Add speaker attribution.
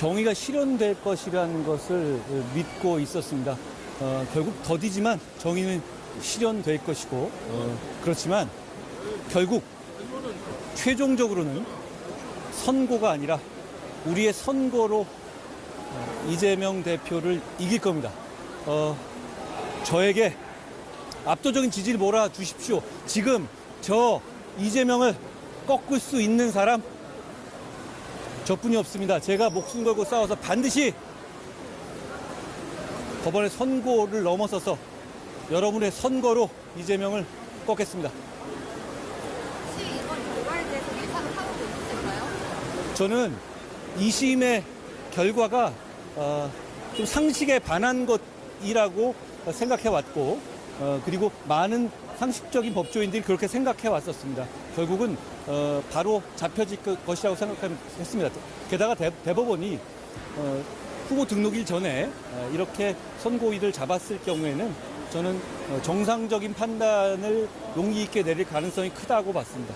Speaker 1: 정의가 실현될 것이라는 것을 믿고 있었습니다. 어, 결국 더디지만 정의는 실현될 것이고 어, 그렇지만 결국 최종적으로는 선고가 아니라 우리의 선거로 어, 이재명 대표를 이길 겁니다. 어, 저에게 압도적인 지지를 몰아 주십시오. 지금 저 이재명을 꺾을 수 있는 사람 저뿐이 없습니다. 제가 목숨 걸고 싸워서 반드시 법원의 선고를 넘어서서 여러분의 선거로 이재명을 꺾겠습니다.
Speaker 2: 혹시 이번 결과에 대해서 예상을 하고 있으실까요?
Speaker 1: 저는 2심의 결과가 어, 좀 상식에 반한 것이라고 생각해 왔고 어, 그리고 많은 상식적인 법조인들이 그렇게 생각해 왔었습니다. 결국은 어, 바로 잡혀질 것- 것이라고 생각했습니다. 게다가 대, 대법원이 어, 후보 등록일 전에 어, 이렇게 선고일을 잡았을 경우에는 저는 어, 정상적인 판단을 용기 있게 내릴 가능성이 크다고 봤습니다.